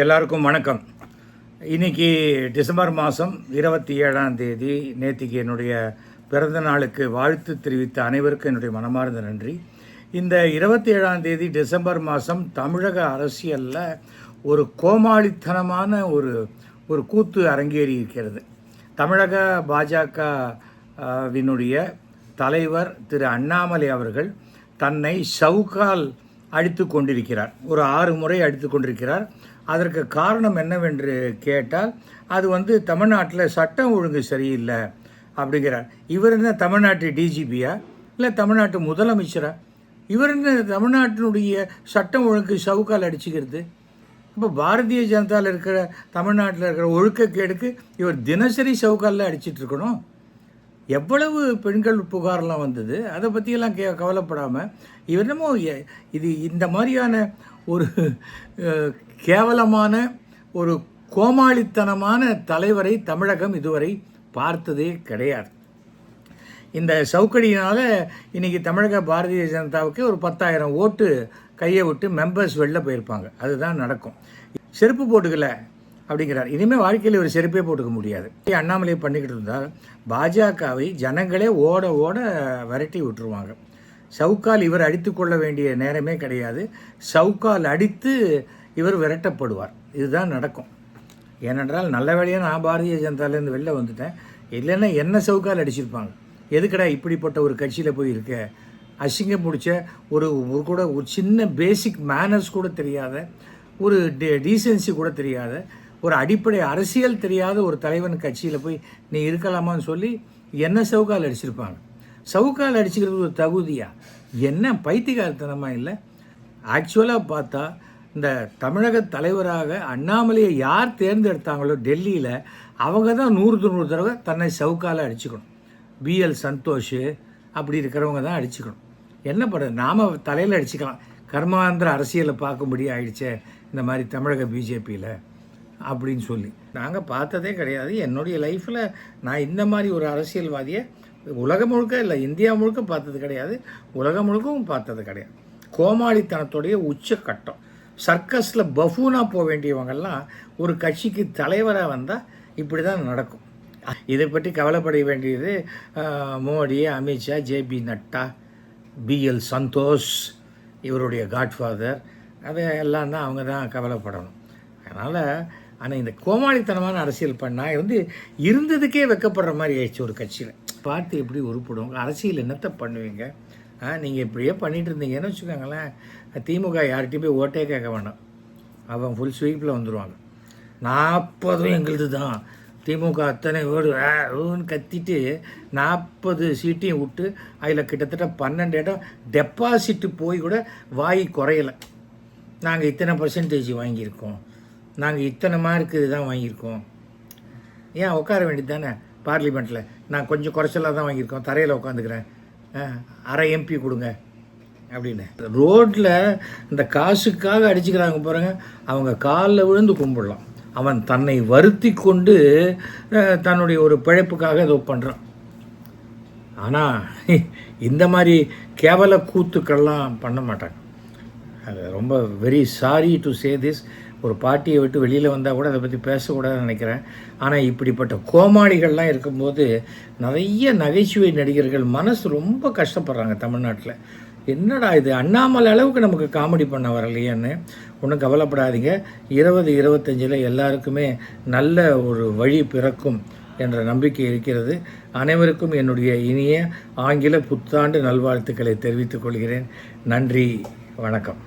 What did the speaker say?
எல்லாருக்கும் வணக்கம். இன்னைக்கு டிசம்பர் மாதம் இருபத்தி ஏழாம் தேதி நேற்றுக்கு என்னுடைய பிறந்த நாளுக்கு வாழ்த்து தெரிவித்த அனைவருக்கும் என்னுடைய மனமார்ந்த நன்றி. இந்த இருபத்தி ஏழாம் தேதி டிசம்பர் மாதம் தமிழக அரசியலில் ஒரு கோமாளித்தனமான ஒரு ஒரு கூத்து அரங்கேறி இருக்கிறது. தமிழக பாஜக வினுடைய தலைவர் திரு அண்ணாமலை அவர்கள் தன்னை சவுக்கால் அடித்து கொண்டிருக்கிறார். ஒரு ஆறு முறை அடித்து கொண்டிருக்கிறார். அதற்கு காரணம் என்னவென்று கேட்டால் அது வந்து தமிழ்நாட்டில் சட்டம் ஒழுங்கு சரியில்லை அப்படிங்கிறார். இவர் என்ன தமிழ்நாட்டு டிஜிபியா இல்லை தமிழ்நாட்டு முதலமைச்சரா? இவர் என்ன தமிழ்நாட்டினுடைய சட்டம் ஒழுங்கு சவுக்கால் அடிச்சுக்கிறது? இப்போ பாரதிய ஜனதாவில் இருக்கிற தமிழ்நாட்டில் இருக்கிற ஒழுக்கக்கேடுக்கு இவர் தினசரி சவுக்காலில் அடிச்சிட்டு இருக்கணும். எவ்வளவு பெண்கள் புகார்லாம் வந்தது அதை பற்றியெல்லாம் கே கவலைப்படாமல் இவர் என்னமோ இது இந்த மாதிரியான ஒரு கேவலமான ஒரு கோமாளித்தனமான தலைவரை தமிழகம் இதுவரை பார்த்ததே கிடையாது. இந்த சவுக்கடியினால் இன்னைக்கு தமிழக பாரதிய ஜனதாவுக்கு ஒரு பத்தாயிரம் ஓட்டு கையை விட்டு மெம்பர்ஸ் வெளில போயிருப்பாங்க. அதுதான் நடக்கும். செருப்பு போட்டுக்கல. அப்படிங்கிறார். இனிமேல் வாழ்க்கையில் ஒரு செருப்பே போட்டுக்க முடியாது. அண்ணாமலை பண்ணிக்கிட்டு இருந்தால் பாஜகவை ஜனங்களே ஓட ஓட விரட்டி விட்டுருவாங்க. சவுக்கால் இவர் அடித்து கொள்ள வேண்டிய நேரமே கிடையாது. சவுக்கால் அடித்து இவர் விரட்டப்படுவார். இதுதான் நடக்கும். ஏனென்றால் நல்ல வேலையாக நான் பாரதிய ஜனதாலேருந்து வெளில வந்துட்டேன். இல்லைன்னா என்ன சவுக்கால் அடிச்சிருப்பாங்க? எதுக்கடா இப்படிப்பட்ட ஒரு கட்சியில் போய் இருக்க? அசிங்கம் பிடிச்ச ஒரு ஒரு கூட ஒரு சின்ன பேசிக் மேனர்ஸ் கூட தெரியாத ஒரு டீசென்சி கூட தெரியாத ஒரு அடிப்படை அரசியல் தெரியாத ஒரு தலைவன் கட்சியில் போய் நீ இருக்கலாமான்னு சொல்லி என்ன சவுக்கால் அடிச்சிருப்பாங்க? சவுக்கால் அடிச்சுக்கிறது ஒரு தகுதியா? என்ன பைத்தியகாரத்தனமா இல்லை? ஆக்சுவலாக பார்த்தா இந்த தமிழக தலைவராக அண்ணாமலையை யார் தேர்ந்தெடுத்தாங்களோ டெல்லியில் அவங்க தான் நூறு நூறு தடவை தன்னை சவுக்கால் அடிச்சுக்கணும். பிஎல் சந்தோஷ் அப்படி இருக்கிறவங்க தான் அடிச்சுக்கணும். என்ன பண்ணுறது நாம் தலையில் அடிச்சுக்கலாம். கர்மாந்திர அரசியலை பார்க்கும்படி ஆயிடுச்சே இந்த மாதிரி தமிழக பிஜேபியில். அப்படின்னு சொல்லி. நாங்கள் பார்த்ததே கிடையாது. என்னுடைய லைஃப்பில் நான் இந்த மாதிரி ஒரு அரசியல்வாதியை உலகம் முழுக்க இல்லை இந்தியா முழுக்க பார்த்தது கிடையாது. உலகம் முழுக்கவும் பார்த்தது கிடையாது. கோமாளித்தனத்துடைய உச்சக்கட்டம். சர்க்கஸில் பஃபூனாக போக வேண்டியவங்கெல்லாம் ஒரு கட்சிக்கு தலைவராக வந்தால் இப்படி தான் நடக்கும். இதை பற்றி கவலைப்பட வேண்டியது மோடி அமித்ஷா ஜேபி நட்டா பிஎல் சந்தோஷ் இவருடைய காட்ஃபாதர் அது எல்லாம் தான் அவங்க தான் கவலைப்படணும். அதனால் ஆனால் இந்த கோமாளித்தனமான அரசியல் பண்ணால் வந்து இருந்ததுக்கே வெக்கப்படுற மாதிரி ஆயிடுச்சு ஒரு கட்சியில். பார்த்து எப்படி உருப்பிடுவாங்க? அரசியல் என்னத்தை பண்ணுவீங்க? ஆ நீங்கள் இப்படியே பண்ணிட்டு இருந்தீங்கன்னு வச்சுக்கோங்களேன் திமுக யார்கிட்டையும் போய் ஓட்டே கேட்க வேண்டாம் அவன் ஃபுல் ஸ்வீப்பில் வந்துடுவாங்க நாற்பதும் எங்களுது தான். திமுக அத்தனை ஓடு ஊன்னு கத்திட்டு நாற்பது சீட்டையும் விட்டு அதில் கிட்டத்தட்ட பன்னெண்டு இடம் டெபாசிட்டு போய் கூட வாய் குறையலை. நாங்கள் இத்தனை பர்சன்டேஜ் வாங்கியிருக்கோம். நாங்கள் இத்தனை மார்க்கு தான் வாங்கியிருக்கோம். ஏன் உட்கார வேண்டியது தானே? பார்லிமெண்ட்டில் நான் கொஞ்சம் குறைச்சலாக தான் வாங்கியிருக்கோம். தரையில் உட்காந்துக்கிறேன். அரை எம்பி கொடுங்க அப்படின்னு. ரோட்டில் இந்த காசுக்காக அடிச்சுக்கிறாங்க பாருங்க. அவங்க காலில் விழுந்து கும்பிடலாம். அவன் தன்னை வருத்தி கொண்டு தன்னுடைய ஒரு பிழைப்புக்காக ஏதோ பண்ணுறான் ஆனால் இந்த மாதிரி கேவல கூத்துக்கள்லாம் பண்ண மாட்டாங்க. அது ரொம்ப very sorry to say this ஒரு பாட்டியை விட்டு வெளியில் வந்தால் கூட அதை பற்றி பேசக்கூடாதுன்னு நினைக்கிறேன். ஆனால் இப்படிப்பட்ட கோமாளிகள்லாம் இருக்கும்போது நிறைய நகைச்சுவை நடிகர்கள் மனசு ரொம்ப கஷ்டப்படுறாங்க தமிழ்நாட்டில். என்னடா இது? அண்ணாமலை அளவுக்கு நமக்கு காமெடி பண்ண வரலையேன்னு ஒன்றும் கவலைப்படாதீங்க. இருபது இருபத்தஞ்சில் எல்லாருக்குமே நல்ல ஒரு வழி பிறக்கும் என்ற நம்பிக்கை இருக்கிறது. அனைவருக்கும் என்னுடைய இனிய ஆங்கில புத்தாண்டு நல்வாழ்த்துக்களை தெரிவித்துக் கொள்கிறேன். நன்றி வணக்கம்.